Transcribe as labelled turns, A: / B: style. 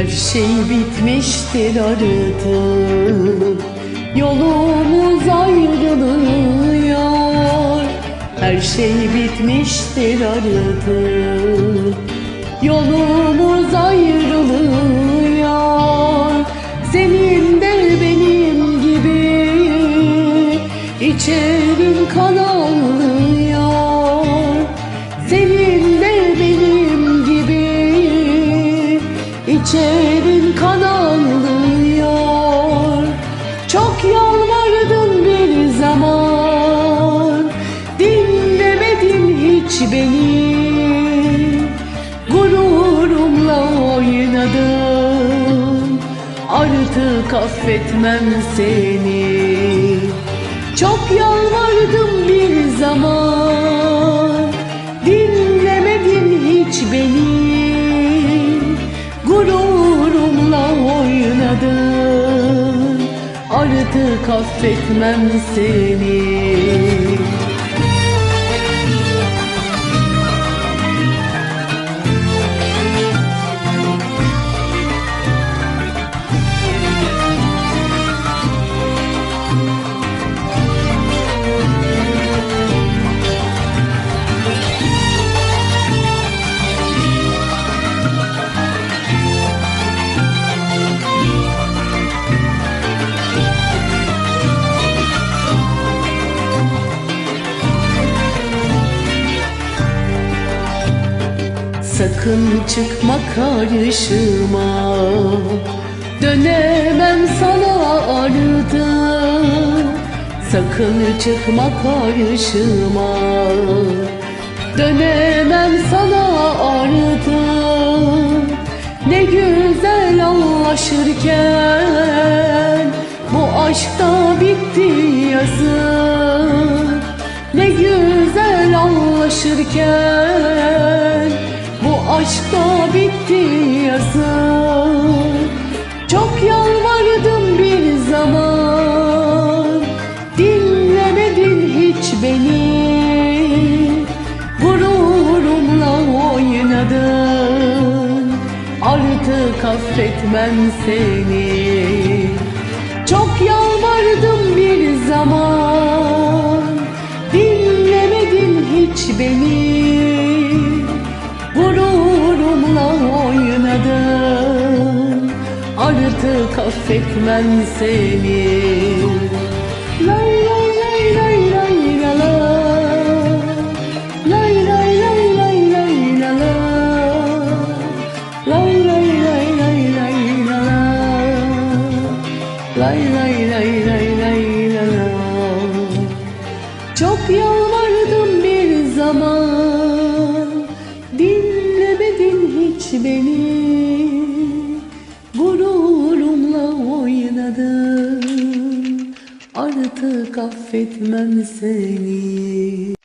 A: Her şey bitmiştir artık. Yolumuz ayrılıyor. Her şey bitmiştir artık. Yolumuz ayrılıyor. Senin de benim gibi. İçerin kan İçerin kan ağlıyor Çok yalvardım bir zaman. Dinlemedin hiç beni. Gururumla oynadın. Artık affetmem seni. Çok yalvardım bir zaman affetmem seni Sakın çıkma karşıma. Dönemem sana artık Sakın çıkma karşıma. Dönemem sana artık Ne güzel anlaşırken Bu aşkta bitti yazık Ne güzel anlaşırken aşkta bitti yazık. Çok yalvardım bir zaman Dinlemedin hiç beni. Gururumla oynadın Artık affetmem seni. Çok yalvardım bir zaman Dinlemedin hiç beni Gururumla oynadın Artık affetmem seni Lay lay lay lay lay la la Lay lay lay lay lay la la la la la la Çok yalvardım bir zaman كفة ما نساني